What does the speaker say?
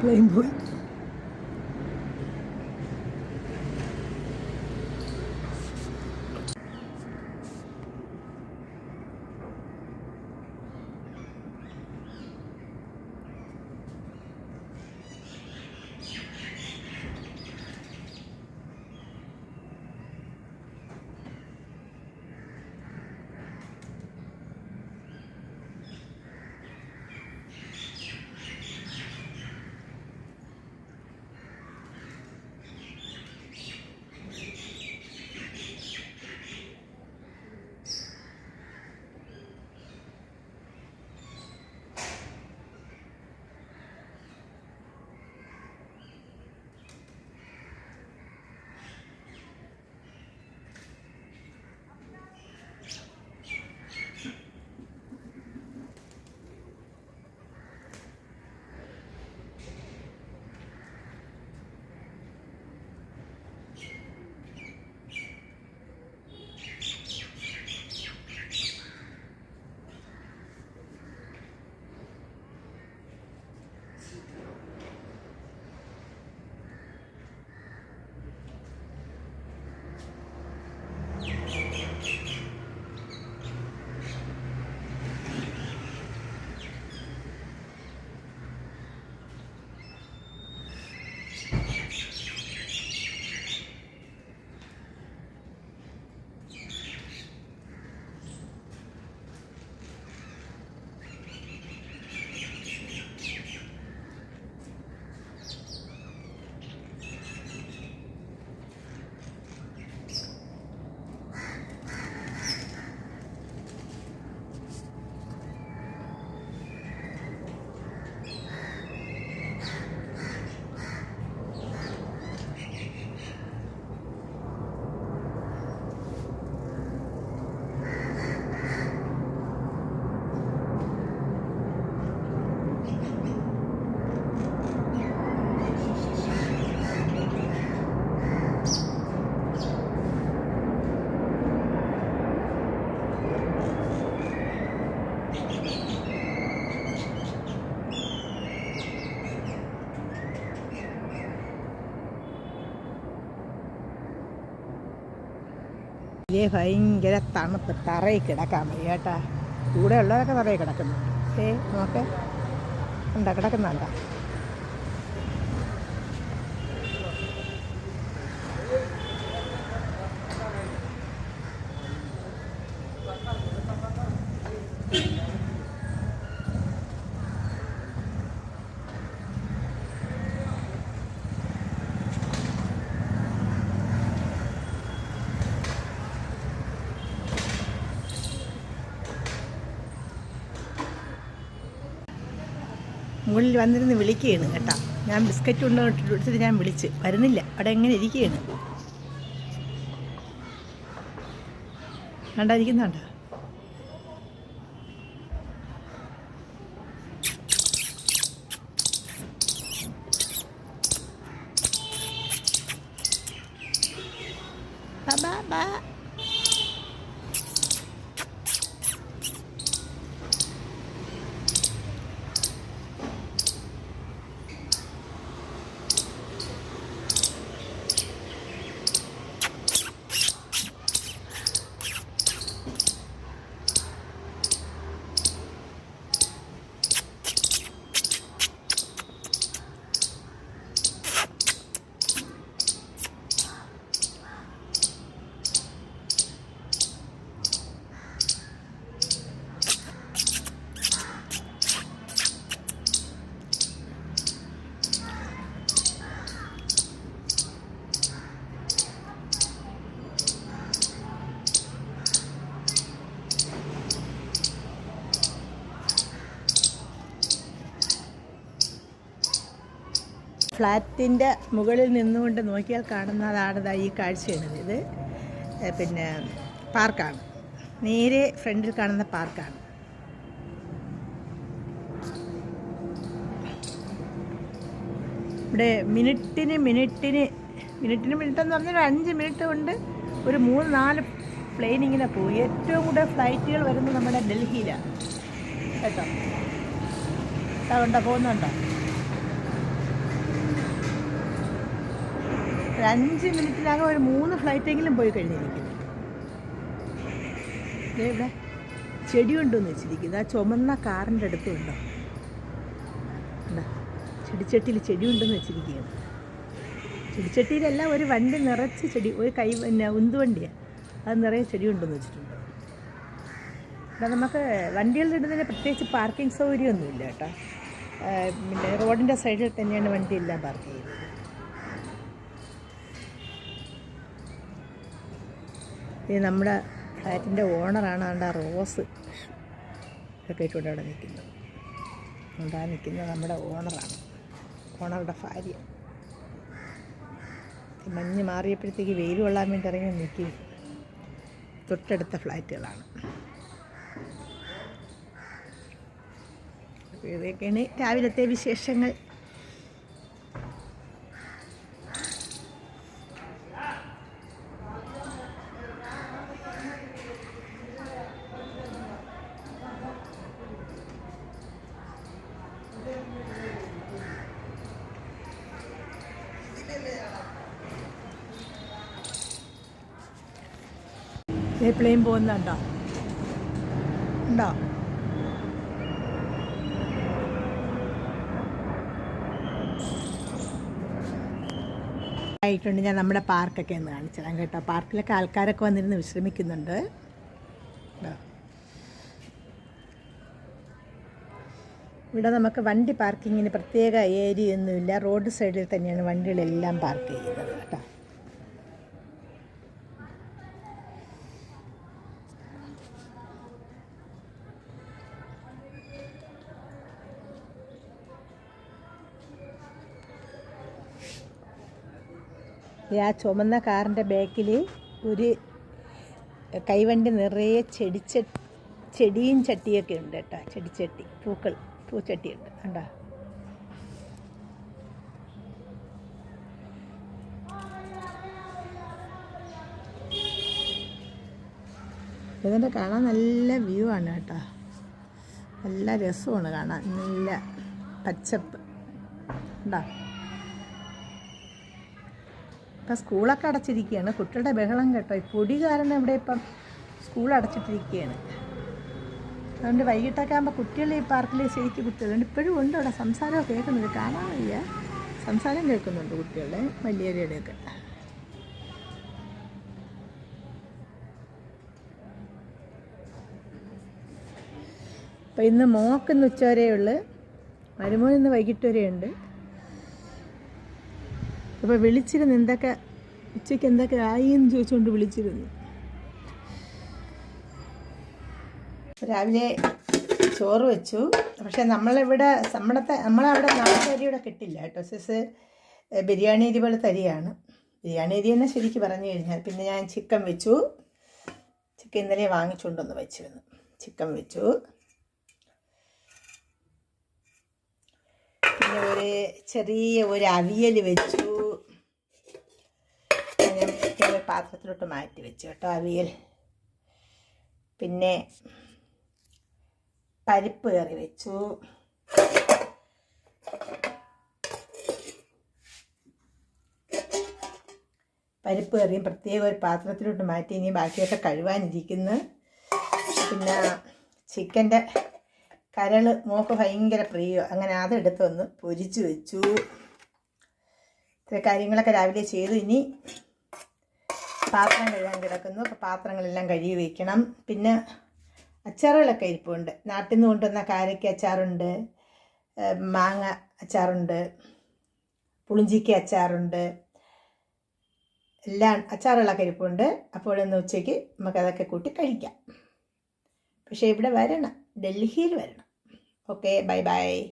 Plain പോയി ഭയങ്കര തണുപ്പ് തറയിൽ കിടക്കാൻ വയ്യ കേട്ടാ. കൂടെ ഉള്ളതൊക്കെ തറയിൽ കിടക്കുന്നുണ്ട്. ഏ നോക്കേ. ഉണ്ടാ കിടക്കുന്നുണ്ട? മുകളിൽ വന്നിരുന്ന് വിളിക്കുകയാണ് കേട്ടാ. ഞാൻ ബിസ്ക്കറ്റ് കൊണ്ടുപോയിട്ട് ഞാൻ വിളിച്ച്. വരുന്നില്ല. അവിടെ എങ്ങനെ ഇരിക്കുകയാണ്? കണ്ടായിരിക്കുന്നുണ്ടോ Bye bye ബാ. ഫ്ലാറ്റിന്റെ മുകളിൽ നിന്നുകൊണ്ട് നോക്കിയാൽ കാണുന്നതാണ് ഈ കാഴ്ചയാണ് ഇത്. പിന്നെ പാർക്കാണ്. നേരെ ഫ്രണ്ടിൽ കാണുന്ന പാർക്കാണ്. ഇവിടെ മിനിറ്റിന് മിനിറ്റിന് മിനിറ്റിന് മിനിറ്റ് എന്ന് പറഞ്ഞാൽ അഞ്ച് മിനിറ്റ് കൊണ്ട് ഒരു മൂന്ന് നാല് പ്ലെയിൻ ഇങ്ങനെ പോയി ഏറ്റവും കൂടുതൽ ഫ്ലൈറ്റുകൾ വരുന്നത് നമ്മുടെ ഡൽഹിയിലാണ്. കേട്ടോ? അതുകൊണ്ടോ പോകുന്നുണ്ടോ? ഒരു അഞ്ച് മിനിറ്റിനകം ഒരു മൂന്ന് ഫ്ലൈറ്റെങ്കിലും പോയി കഴിഞ്ഞിരിക്കും. ഇവിടെ ചെടി കൊണ്ടുവന്ന് വെച്ചിരിക്കുന്നത് ആ ചുമന്ന കാറിന്റെ അടുത്തുണ്ടോ ചെടിച്ചട്ടിയിൽ ചെടി കൊണ്ടുവന്ന് വെച്ചിരിക്കുകയാണ്. ചെടിച്ചട്ടിയിലെല്ലാം ഒരു വണ്ടി നിറച്ച് ചെടി ഒരു കൈ പിന്നെ ഉന്തുവണ്ടിയാണ് അത് നിറയെ ചെടി കൊണ്ടുവന്ന് വെച്ചിട്ടുണ്ട്. ഇവിടെ നമുക്ക് വണ്ടികളിലിടുന്നതിന് പ്രത്യേകിച്ച് പാർക്കിംഗ് സൗകര്യമൊന്നുമില്ല കേട്ടോ. പിന്നെ റോഡിന്റെ സൈഡിൽ തന്നെയാണ് വണ്ടിയെല്ലാം പാർക്ക് ചെയ്യുന്നത്. ഇത് നമ്മുടെ ഫ്ലാറ്റിന്റെ ഓണറാണ് അതുകൊണ്ട് ആ റോസ്. ഒക്കെ ഇട്ടുകൊണ്ട് അവിടെ നിൽക്കുന്നത് അതുകൊണ്ട് ആ നിൽക്കുന്നത് നമ്മുടെ ഓണറാണ്. ഓണറുടെ ഭാര്യ. മഞ്ഞ് മാറിയപ്പോഴത്തേക്ക് വെയിൽ കൊള്ളാൻ വേണ്ടി ഇറങ്ങി നിൽക്കും. തൊട്ടടുത്ത ഫ്ലാറ്റുകളാണ്. അപ്പോൾ ഇതൊക്കെയാണ് രാവിലത്തെ വിശേഷങ്ങൾ. പ്ലെയിൻ പോകുന്നുണ്ടോ ഉണ്ടോ ആയിട്ടുണ്ട്. ഞാൻ നമ്മുടെ പാർക്കൊക്കെ ഒന്ന് കാണിച്ചു തരാം കേട്ടോ. പാർക്കിലൊക്കെ ആൾക്കാരൊക്കെ വന്നിരുന്ന് വിശ്രമിക്കുന്നുണ്ട്. ഇവിടെ നമുക്ക് വണ്ടി പാർക്കിങ്ങിന് പ്രത്യേക ഏരിയ ഒന്നുമില്ല. റോഡ് സൈഡിൽ തന്നെയാണ് വണ്ടികളെല്ലാം പാർക്ക് ചെയ്യുന്നത് കേട്ടോ. ആ ചുമന്ന കാറിന്റെ ബാക്കിൽ ഒരു കൈവണ്ടി നിറയെ ചെടിച്ച ചെടിയും ചട്ടിയൊക്കെ ഉണ്ട് കേട്ടോ ചെടിച്ചട്ടി പൂക്കൾ പൂച്ചട്ടിയുണ്ട് കണ്ടോ? ഇതിന്റെ കാണാൻ നല്ല വ്യൂ ആണ് കേട്ടോ. നല്ല രസമാണ് കാണാൻ നല്ല പച്ചപ്പ്. ഉണ്ടോ ഇപ്പം സ്കൂളൊക്കെ അടച്ചിരിക്കുകയാണ്. കുട്ടികളുടെ ബഹളം കേട്ടോ. ഈ പൊടി കാരണം ഇവിടെ ഇപ്പം സ്കൂൾ അടച്ചിട്ടിരിക്കുകയാണ്. അതുകൊണ്ട് വൈകിട്ടൊക്കെ ആകുമ്പോൾ കുട്ടികൾ ഈ പാർക്കിൽ ശരിക്കും കുട്ടികളുണ്ട് ഇപ്പോഴും ഉണ്ട് അവിടെ. സംസാരമൊക്കെ കേൾക്കുന്നുണ്ട്. കാണാൻ സംസാരം കേൾക്കുന്നുണ്ട് കുട്ടികളുടെ വലിയവരുടെയൊക്കെ. അപ്പം ഇന്ന് മോക്കിന്ന് ഉച്ച വരെയുള്ളു മരുമോൻ ഇന്ന് വൈകിട്ട് വരെയുണ്ട്. അപ്പോൾ വിളിച്ചിരുന്നു എന്തൊക്കെ ഉച്ചയ്ക്ക് എന്തൊക്കെ ആയി എന്ന് ചോദിച്ചുകൊണ്ട് വിളിച്ചിരുന്നു. രാവിലെ ചോറ് വെച്ചു. പക്ഷെ നമ്മളിവിടെ നമ്മളത്തെ നമ്മളവിടെ നാട്ടരിയുടെ കിട്ടില്ല കേട്ടോ. സിസ് ബിരിയാണി അരി പോലത്തെ അരിയാണ് ബിരിയാണി അരി തന്നെ ശരിക്കും പറഞ്ഞു കഴിഞ്ഞാൽ പിന്നെ ഞാൻ ചിക്കൻ വെച്ചു. ചിക്കൻ ഇന്നലെ വാങ്ങിച്ചുകൊണ്ടൊന്ന് വെച്ചിരുന്നു. ചിക്കൻ വെച്ചു. പിന്നെ ഒരു ചെറിയ ഒരു അവിയൽ വെച്ചു ഞാൻ ഒരു പാത്രത്തിലോട്ട് മാറ്റി വെച്ചു കേട്ടോ അവിയൽ. പിന്നെ പരിപ്പ് കറി വെച്ചു. പരിപ്പ് കറിയും പ്രത്യേക ഒരു പാത്രത്തിലോട്ട് മാറ്റി ഇനി ബാക്കിയൊക്കെ കഴുവാനിരിക്കുന്നു. പിന്നെ ചിക്കന്റെ കരൾ മോക്ക് ഭയങ്കര പ്രിയോ. അങ്ങനെ അതെടുത്ത് വന്ന് പൊരിച്ചു വെച്ചു. ഇത്ര കാര്യങ്ങളൊക്കെ രാവിലെ ചെയ്തു. ഇനി പാത്രം കഴുകാൻ കിടക്കുന്നു. അപ്പോൾ പാത്രങ്ങളെല്ലാം കഴുകി വയ്ക്കണം പിന്നെ അച്ചാറുകളൊക്കെ ഇരിപ്പുണ്ട്. നാട്ടിൽ നിന്ന് കൊണ്ടുവന്ന കാരയ്ക്ക അച്ചാറുണ്ട് മാങ്ങ അച്ചാറുണ്ട് പുളിഞ്ചിക്ക അച്ചാറുണ്ട്. എല്ലാം അച്ചാറുകളൊക്കെ ഇരിപ്പുണ്ട്. അപ്പോൾ ഇന്ന് ഉച്ചയ്ക്ക് നമുക്കതൊക്കെ കൂട്ടി കഴിക്കാം. പക്ഷേ ഇവിടെ വരണം. ഡൽഹിയിൽ വരണം. Okay bye bye.